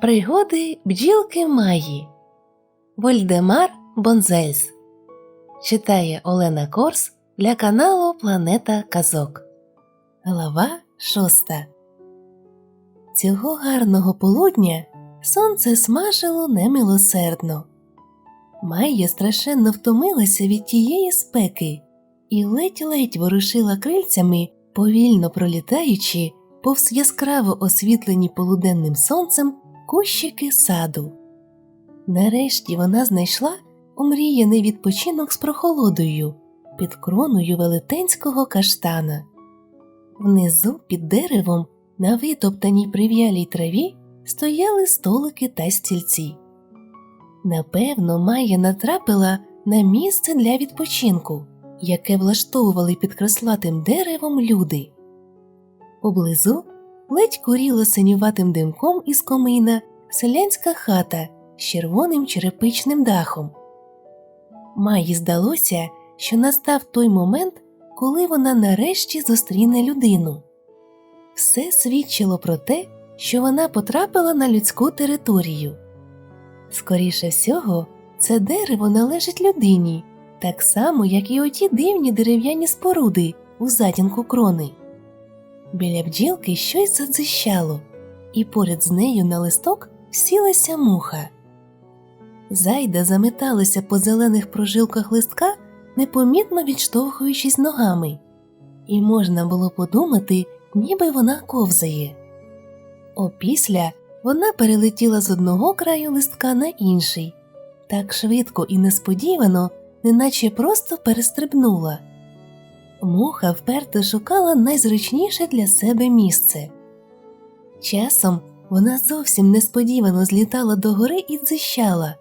Пригоди бджілки Маї Вольдемар Бонзельс Читає Олена Корс для каналу Планета Казок. Глава шоста Цього гарного полудня сонце смажило немилосердно. Майя страшенно втомилася від тієї спеки і ледь-ледь ворушила крильцями, повільно пролітаючи повз яскраво освітлені полуденним сонцем кущики саду. Нарешті вона знайшла омріяний відпочинок з прохолодою під кроною велетенського каштана. Внизу під деревом на витоптаній прив'ялій траві стояли столики та стільці. Напевно, Майя натрапила на місце для відпочинку, яке влаштовували під креслатим деревом люди. Поблизу ледь куріла синюватим димком із комина селянська хата з червоним черепичним дахом. Майі здалося, що настав той момент, коли вона нарешті зустріне людину. Все свідчило про те, що вона потрапила на людську територію. Скоріше всього, це дерево належить людині, так само, як і оті дивні дерев'яні споруди у затінку крони. Біля бджілки щось задзищало, і поряд з нею на листок сілася муха. Зайда заметалася по зелених прожилках листка, непомітно відштовхуючись ногами, і можна було подумати, ніби вона ковзає. Опісля вона перелетіла з одного краю листка на інший, так швидко і несподівано, неначе просто перестрибнула. Муха вперто шукала найзручніше для себе місце. Часом вона зовсім несподівано злітала догори і дзищала,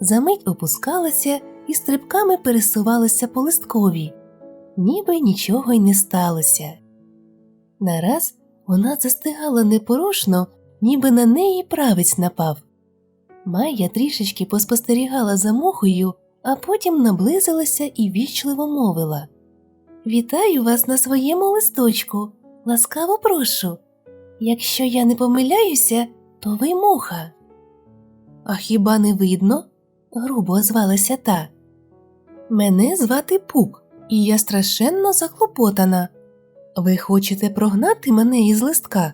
замить опускалася і стрибками пересувалася по листкові, ніби нічого й не сталося. Нараз вона застигала непорушно, ніби на неї правець напав. Майя трішечки поспостерігала за мухою, а потім наблизилася і вічливо мовила Вітаю вас на своєму листочку. Ласкаво прошу. Якщо я не помиляюся, то ви муха. А хіба не видно? грубо озвалася та. Мене звати Пук, і я страшенно заклопотана. Ви хочете прогнати мене із листка?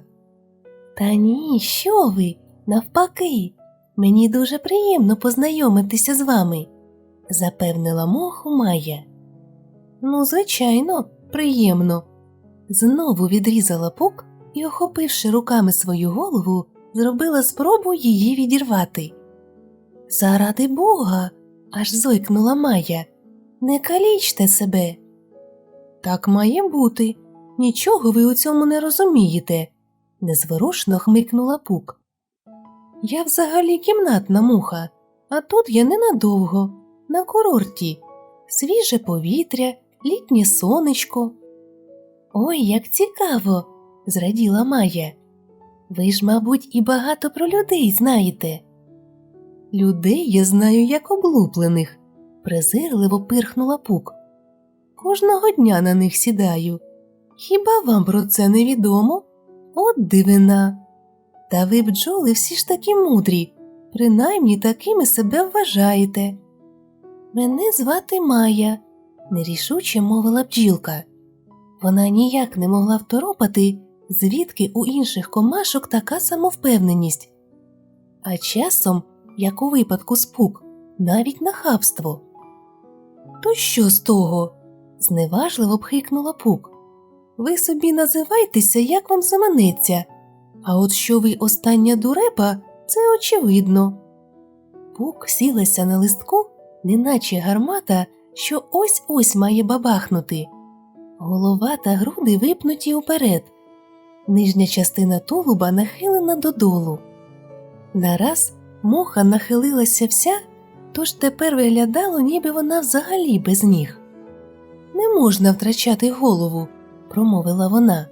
Та ні, що ви? Навпаки, мені дуже приємно познайомитися з вами, запевнила моху Майя. Ну, звичайно, приємно. Знову відрізала пук і, охопивши руками свою голову, зробила спробу її відірвати. Заради бога, аж зойкнула Майя. Не калічте себе. Так має бути. Нічого ви у цьому не розумієте, незворушно хмикнула пук. Я взагалі кімнатна муха, а тут я ненадовго, на курорті, свіже повітря, літнє сонечко. Ой, як цікаво, зраділа Майя. Ви ж, мабуть, і багато про людей знаєте. Людей я знаю як облуплених, презирливо пирхнула пук. Кожного дня на них сідаю. Хіба вам про це не відомо? От дивина. Та ви, бджоли, всі ж такі мудрі, принаймні такими себе вважаєте. Мене звати Майя, нерішуче мовила бджілка. Вона ніяк не могла второпати, звідки у інших комашок така самовпевненість. А часом, як у випадку спук, навіть нахабство. То що з того? зневажливо пхикнула пук. Ви собі називайтеся, як вам заманеться, а от що ви остання дурепа, це очевидно. Пук сілася на листку, неначе гармата, що ось ось має бабахнути. Голова та груди випнуті уперед, нижня частина тулуба нахилена додолу. Нараз муха нахилилася вся, тож тепер виглядало, ніби вона взагалі без ніг. Не можна втрачати голову, промовила вона.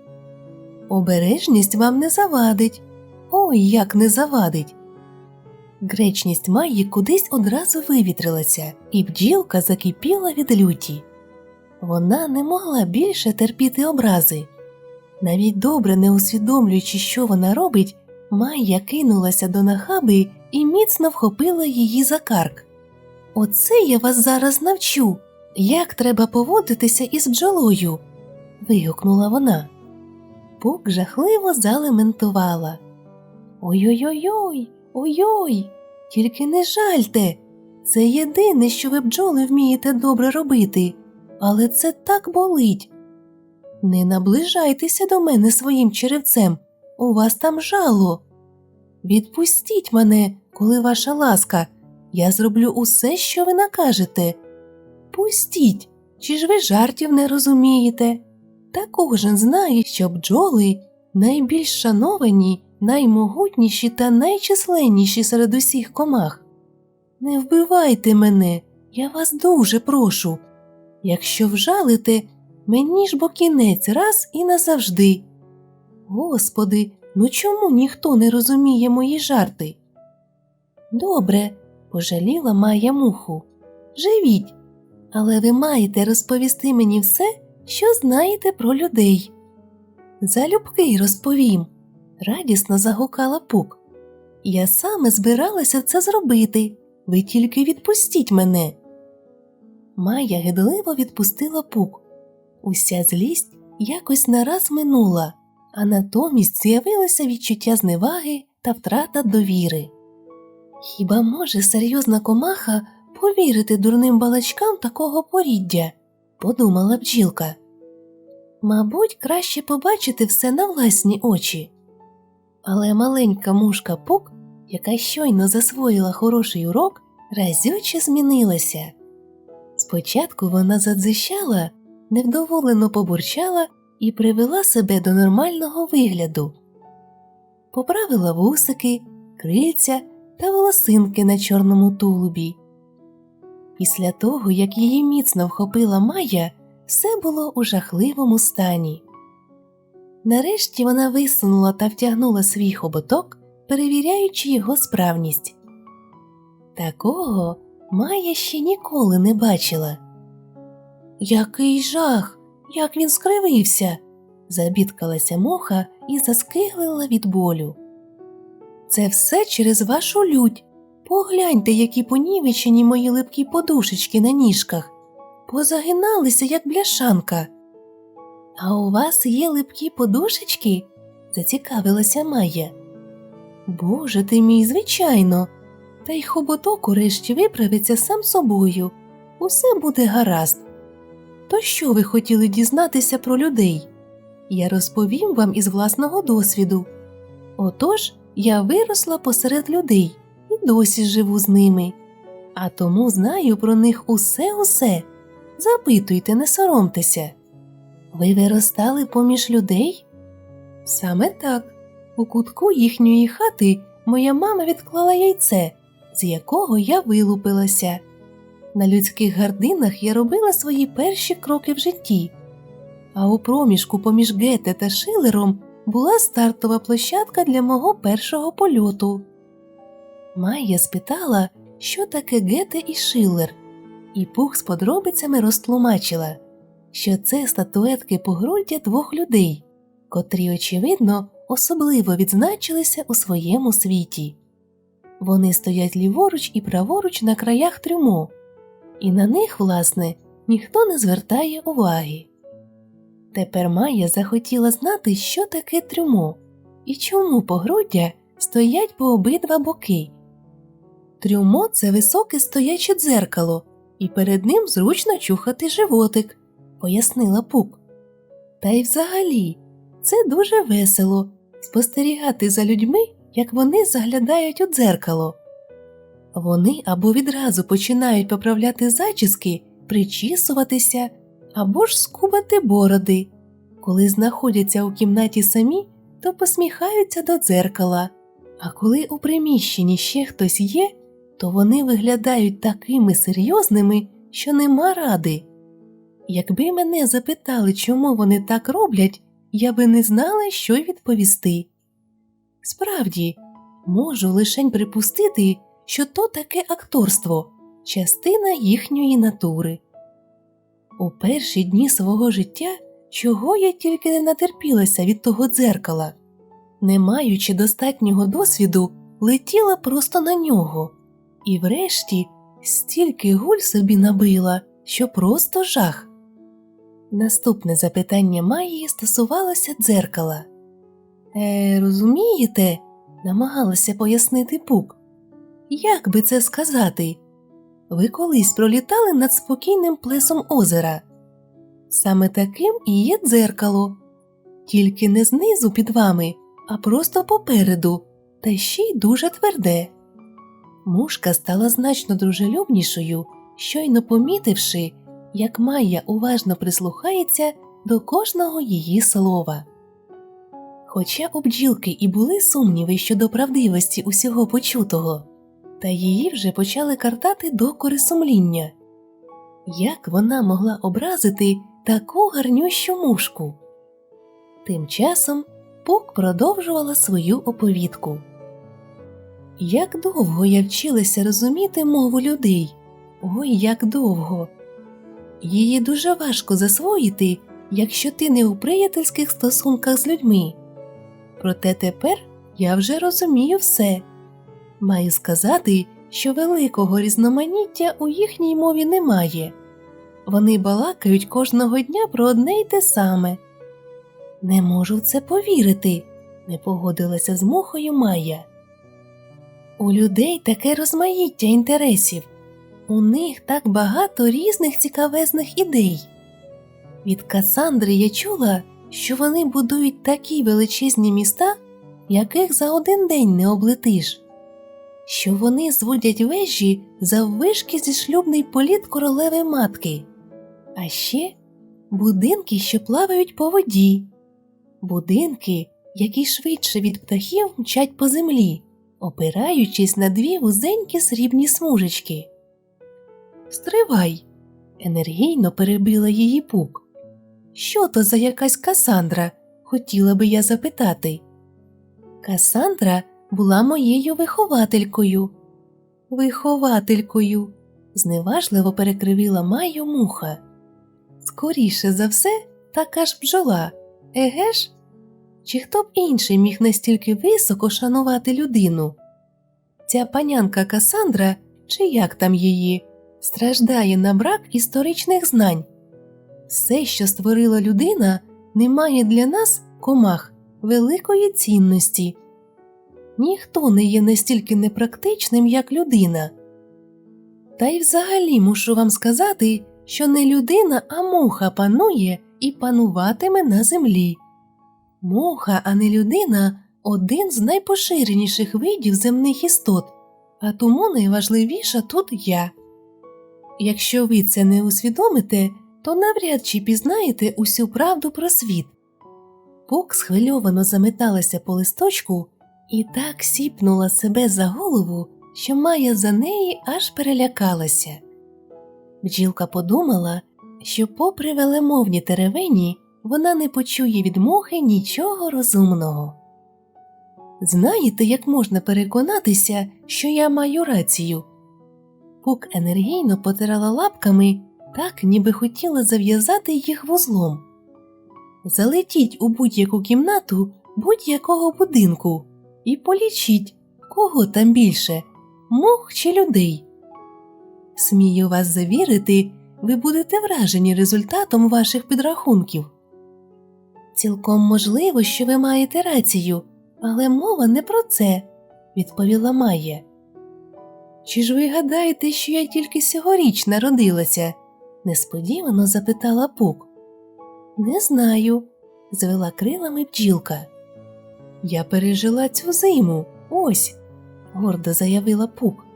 Обережність вам не завадить. Ой, як не завадить. Гречність Майї кудись одразу вивітрилася, і бджілка закипіла від люті. Вона не могла більше терпіти образи. Навіть добре не усвідомлюючи, що вона робить, Майя кинулася до нахаби і міцно вхопила її за карк. Оце я вас зараз навчу, як треба поводитися із бджолою. вигукнула вона. Пук жахливо залементувала. Ой-ой-ой, ой-ой, тільки не жальте. Це єдине, що ви бджоли вмієте добре робити, але це так болить. Не наближайтеся до мене своїм черевцем, у вас там жало. Відпустіть мене, коли ваша ласка, я зроблю усе, що ви накажете. Пустіть, чи ж ви жартів не розумієте? Та кожен знає, що бджоли найбільш шановані, наймогутніші та найчисленніші серед усіх комах. Не вбивайте мене, я вас дуже прошу. Якщо вжалите, мені ж бо кінець раз і назавжди. Господи, ну чому ніхто не розуміє мої жарти? Добре, пожаліла Майя муху. Живіть, але ви маєте розповісти мені все, що знаєте про людей. Залюбки розповім, радісно загукала пук. Я саме збиралася це зробити. Ви тільки відпустіть мене. Майя гидливо відпустила пук. Уся злість якось нараз минула, а натомість з'явилося відчуття зневаги та втрата довіри. Хіба може серйозна комаха повірити дурним балачкам такого поріддя? подумала бджілка. Мабуть, краще побачити все на власні очі. Але маленька мушка Пук, яка щойно засвоїла хороший урок, разюче змінилася. Спочатку вона задзищала, невдоволено побурчала і привела себе до нормального вигляду, поправила вусики, крильця та волосинки на чорному тулубі. Після того, як її міцно вхопила Майя, все було у жахливому стані. Нарешті вона висунула та втягнула свій хоботок, перевіряючи його справність. Такого Майя ще ніколи не бачила. Який жах, як він скривився, забідкалася муха і заскиглила від болю. Це все через вашу лють. Погляньте, які понівечені мої липкі подушечки на ніжках, позагиналися, як бляшанка. А у вас є липкі подушечки? зацікавилася Майя. Боже ти мій, звичайно, та й хоботок урешті виправиться сам собою. Усе буде гаразд. То що ви хотіли дізнатися про людей? Я розповім вам із власного досвіду. Отож, я виросла посеред людей і досі живу з ними, а тому знаю про них усе усе. Запитуйте, не соромтеся. Ви виростали поміж людей? Саме так. У кутку їхньої хати моя мама відклала яйце, з якого я вилупилася. На людських гардинах я робила свої перші кроки в житті, а у проміжку поміж Гете та Шилером була стартова площадка для мого першого польоту. Майя спитала, що таке Гете і Шилер, і пух з подробицями розтлумачила, що це статуетки погруддя двох людей, котрі, очевидно, особливо відзначилися у своєму світі. Вони стоять ліворуч і праворуч на краях трюмо, і на них, власне, ніхто не звертає уваги. Тепер Майя захотіла знати, що таке трюмо і чому погруддя стоять по обидва боки. Трюмо це високе стояче дзеркало, і перед ним зручно чухати животик, пояснила Пук. Та й взагалі, це дуже весело спостерігати за людьми, як вони заглядають у дзеркало. Вони або відразу починають поправляти зачіски, причісуватися, або ж скубати бороди. Коли знаходяться у кімнаті самі, то посміхаються до дзеркала, а коли у приміщенні ще хтось є, то вони виглядають такими серйозними, що нема ради. Якби мене запитали, чому вони так роблять, я би не знала, що відповісти. Справді, можу лишень припустити, що то таке акторство, частина їхньої натури. У перші дні свого життя чого я тільки не натерпілася від того дзеркала. не маючи достатнього досвіду, летіла просто на нього, і врешті стільки гуль собі набила, що просто жах. Наступне запитання Майї стосувалося дзеркала. Е, розумієте, намагалася пояснити Пук. Як би це сказати? Ви колись пролітали над спокійним плесом озера. Саме таким і є дзеркало, тільки не знизу під вами, а просто попереду, та ще й дуже тверде. Мушка стала значно дружелюбнішою, щойно помітивши, як Майя уважно прислухається до кожного її слова. Хоча у бджілки і були сумніви щодо правдивості усього почутого, та її вже почали картати докори сумління. Як вона могла образити таку гарнющу мушку? Тим часом Пук продовжувала свою оповідку. Як довго я вчилася розуміти мову людей? Ой, як довго! Її дуже важко засвоїти, якщо ти не у приятельських стосунках з людьми. Проте тепер я вже розумію все. Маю сказати, що великого різноманіття у їхній мові немає. Вони балакають кожного дня про одне й те саме. Не можу в це повірити, не погодилася з мухою Майя. У людей таке розмаїття інтересів. У них так багато різних цікавезних ідей. Від Касандри я чула, що вони будують такі величезні міста, яких за один день не облетиш, що вони зводять вежі заввишки зі шлюбний політ королеви матки, а ще будинки, що плавають по воді, будинки, які швидше від птахів мчать по землі, опираючись на дві вузенькі срібні смужечки. Стривай, енергійно перебила її пук. Що то за якась Касандра? хотіла би я запитати. Касандра була моєю вихователькою. Вихователькою, зневажливо перекривила Майю муха. Скоріше за все, така ж бджола, еге ж? Чи хто б інший міг настільки високо шанувати людину? Ця панянка Касандра, чи як там її, страждає на брак історичних знань. Все, що створила людина, не має для нас, комах, великої цінності. Ніхто не є настільки непрактичним, як людина. Та й взагалі мушу вам сказати, що не людина, а муха панує і пануватиме на землі. Муха, а не людина один з найпоширеніших видів земних істот, а тому найважливіша тут я. Якщо ви це не усвідомите, то навряд чи пізнаєте усю правду про світ. Пук схвильовано заметалася по листочку і так сіпнула себе за голову, що Майя за неї аж перелякалася. Бджілка подумала, що, попри велемовні теревені, вона не почує від мухи нічого розумного. Знаєте, як можна переконатися, що я маю рацію? Пук енергійно потирала лапками, так ніби хотіла зав'язати їх вузлом. Залетіть у будь-яку кімнату будь-якого будинку і полічіть, кого там більше мух чи людей. Смію вас завірити, ви будете вражені результатом ваших підрахунків. Цілком можливо, що ви маєте рацію, але мова не про це, відповіла Майя. Чи ж ви гадаєте, що я тільки сьогоріч народилася? несподівано запитала Пук. Не знаю, звела крилами бджілка. Я пережила цю зиму, ось, гордо заявила Пук.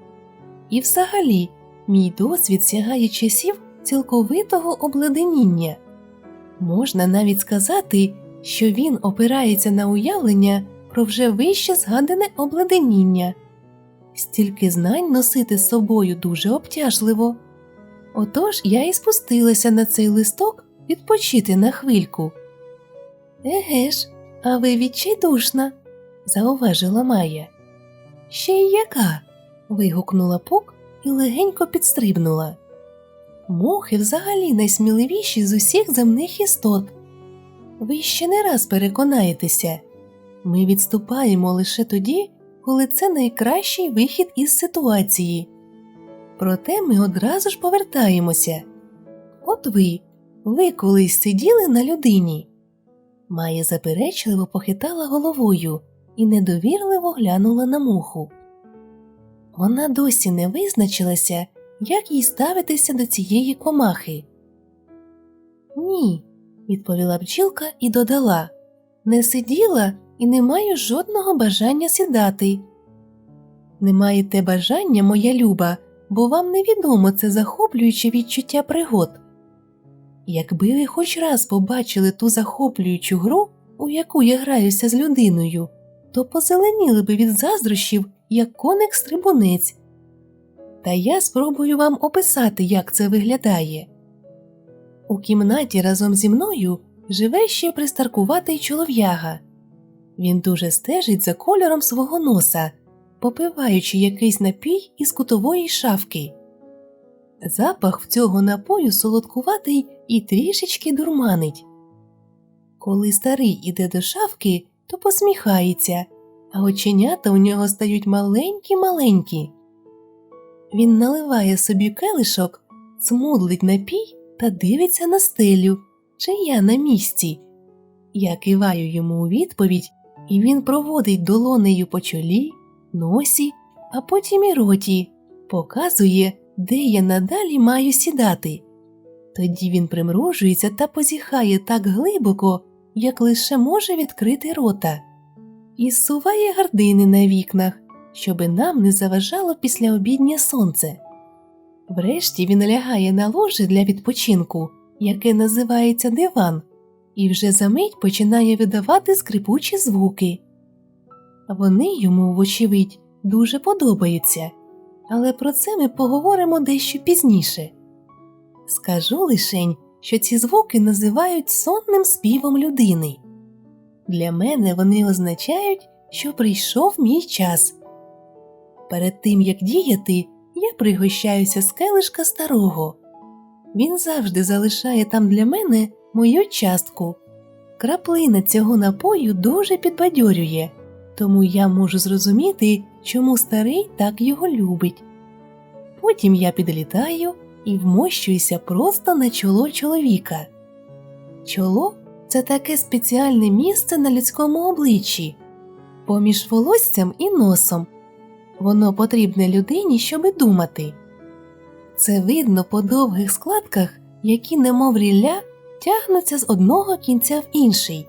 І взагалі, мій досвід сягає часів цілковитого обледеніння. Можна навіть сказати, що він опирається на уявлення про вже вище згадане обледеніння. Стільки знань носити з собою дуже обтяжливо. Отож я і спустилася на цей листок відпочити на хвильку. Еге ж, а ви відчайдушна, зауважила Майя. Ще й яка? вигукнула Пук і легенько підстрибнула. Мухи взагалі найсміливіші з усіх земних істот. Ви ще не раз переконаєтеся. Ми відступаємо лише тоді, коли це найкращий вихід із ситуації. Проте ми одразу ж повертаємося. От ви, ви колись сиділи на людині. Майя заперечливо похитала головою і недовірливо глянула на муху. Вона досі не визначилася, як їй ставитися до цієї комахи. Ні, відповіла бджілка і додала не сиділа і не маю жодного бажання сідати. Не маєте бажання, моя люба, бо вам невідомо це захоплююче відчуття пригод. Якби ви хоч раз побачили ту захоплюючу гру, у яку я граюся з людиною, то позеленіли би від заздрощів, як коник стрибунець. Та я спробую вам описати, як це виглядає. У кімнаті разом зі мною живе ще пристаркуватий чолов'яга. Він дуже стежить за кольором свого носа, попиваючи якийсь напій із кутової шафки. Запах в цього напою солодкуватий і трішечки дурманить. Коли старий іде до шафки, то посміхається, а оченята у нього стають маленькі маленькі. Він наливає собі келишок, смудлить напій та дивиться на стелю, чи я на місці. Я киваю йому у відповідь, і він проводить долонею по чолі, носі, а потім і роті, показує, де я надалі маю сідати. Тоді він примружується та позіхає так глибоко, як лише може відкрити рота, і суває гардини на вікнах, щоби нам не заважало післяобіднє сонце. Врешті він лягає на ложе для відпочинку, яке називається диван, і вже за мить починає видавати скрипучі звуки. Вони йому, вочевидь, дуже подобаються, але про це ми поговоримо дещо пізніше. Скажу лишень, що ці звуки називають сонним співом людини. Для мене вони означають, що прийшов мій час. Перед тим як діяти, я пригощаюся з келишка старого. Він завжди залишає там для мене мою частку. Краплина цього напою дуже підбадьорює, тому я можу зрозуміти, чому старий так його любить. Потім я підлітаю і вмощуюся просто на чоло чоловіка. Чоло це таке спеціальне місце на людському обличчі, поміж волоссям і носом. Воно потрібне людині, щоби думати. Це видно по довгих складках, які, немов рілля, тягнуться з одного кінця в інший.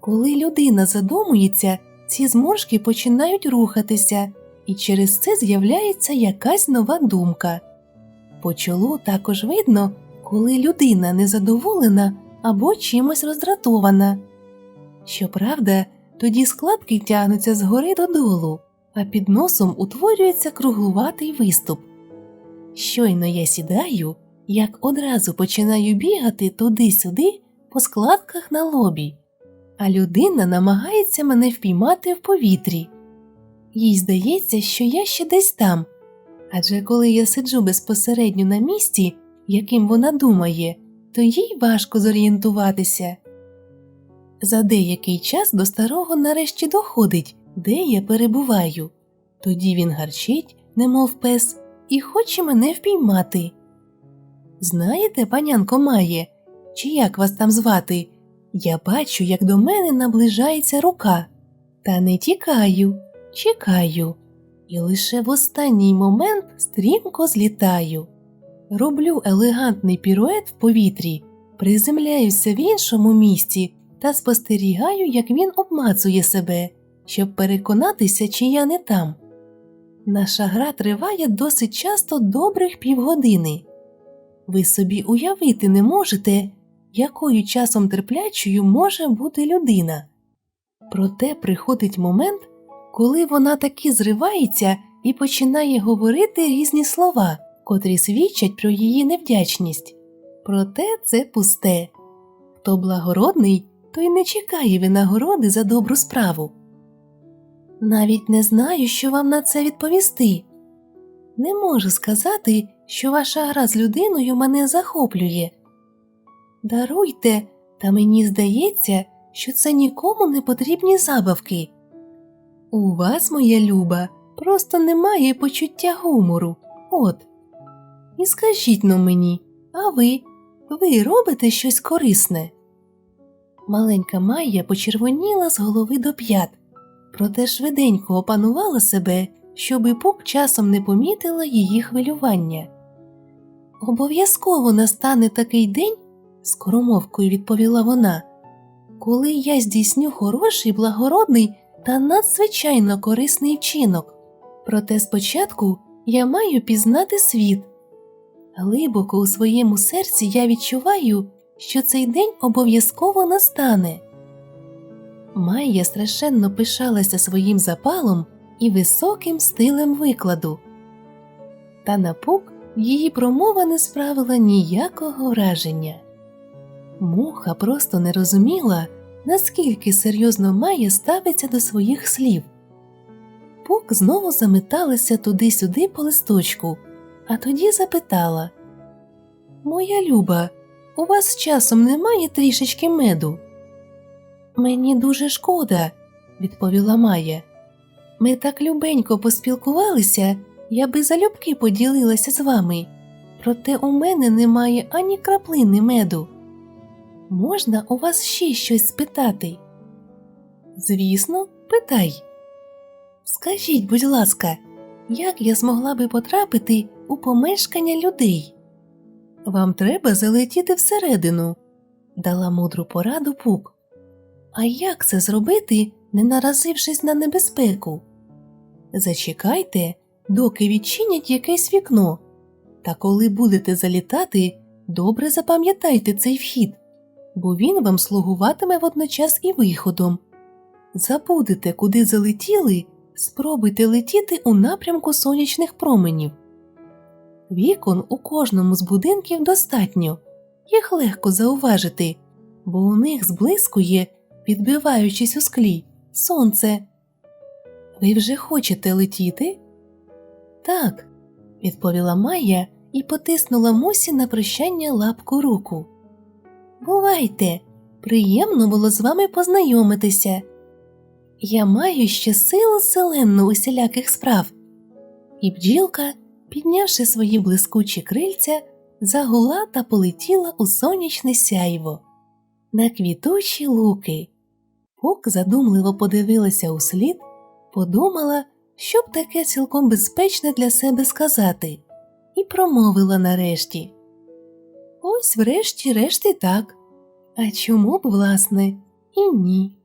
Коли людина задумується, ці зморшки починають рухатися, і через це з'являється якась нова думка. По чолу також видно, коли людина незадоволена або чимось роздратована. Щоправда, тоді складки тягнуться згори додолу, а під носом утворюється круглуватий виступ. Щойно я сідаю, як одразу починаю бігати туди-сюди по складках на лобі, а людина намагається мене впіймати в повітрі. Їй здається, що я ще десь там, адже коли я сиджу безпосередньо на місці, яким вона думає, то їй важко зорієнтуватися. За деякий час до старого нарешті доходить, де я перебуваю. Тоді він гарчить, немов пес, і хоче мене впіймати. Знаєте, панянко Має, чи як вас там звати? Я бачу, як до мене наближається рука, та не тікаю, чекаю, і лише в останній момент стрімко злітаю. Роблю елегантний пірует в повітрі, приземляюся в іншому місці та спостерігаю, як він обмацує себе, щоб переконатися, чи я не там. Наша гра триває досить часто добрих півгодини. Ви собі уявити не можете, якою часом терплячою може бути людина. Проте приходить момент, коли вона таки зривається і починає говорити різні слова, котрі свідчать про її невдячність. Проте це пусте. Хто благородний, той не чекає винагороди за добру справу. Навіть не знаю, що вам на це відповісти. Не можу сказати, що ваша гра з людиною мене захоплює. Даруйте, та мені здається, що це нікому не потрібні забавки. У вас, моя люба, просто немає почуття гумору. От. І скажіть но мені, а ви? Ви робите щось корисне? Маленька Майя почервоніла з голови до п'ят, проте швиденько опанувала себе, щоби пук часом не помітила її хвилювання. Обов'язково настане такий день, скоромовкою відповіла вона, коли я здійсню хороший, благородний та надзвичайно корисний вчинок. Проте спочатку я маю пізнати світ. Глибоко у своєму серці я відчуваю, що цей день обов'язково настане. Майя страшенно пишалася своїм запалом і високим стилем викладу. Та на пук її промова не справила ніякого враження. Муха просто не розуміла, наскільки серйозно Майя ставиться до своїх слів. Пук знову заметалася туди-сюди по листочку, а тоді запитала Моя люба, у вас часом немає трішечки меду? Мені дуже шкода, відповіла Майя. Ми так любенько поспілкувалися, я би залюбки поділилася з вами, проте у мене немає ані краплини меду. Можна у вас ще щось спитати? Звісно, питай. Скажіть, будь ласка, як я змогла би потрапити у помешкання людей? Вам треба залетіти всередину, дала мудру пораду пук. А як це зробити, не наразившись на небезпеку? Зачекайте, доки відчинять якесь вікно, та коли будете залітати, добре запам'ятайте цей вхід, бо він вам слугуватиме водночас і виходом. Забудете, куди залетіли, спробуйте летіти у напрямку сонячних променів. Вікон у кожному з будинків достатньо, їх легко зауважити, бо у них зблискує, відбиваючись у склі, сонце. Ви вже хочете летіти? Так, відповіла Майя і потиснула Мусі на прощання лапку руку. Бувайте, приємно було з вами познайомитися. Я маю ще силу селенну усіляких справ. І бджілка, піднявши свої блискучі крильця, загула та полетіла у сонячне сяйво. На квітучі луки. Пук задумливо подивилася у слід, подумала, що б таке цілком безпечне для себе сказати, і промовила нарешті. Ось врешті-решті, так. А чому б, власне, і ні.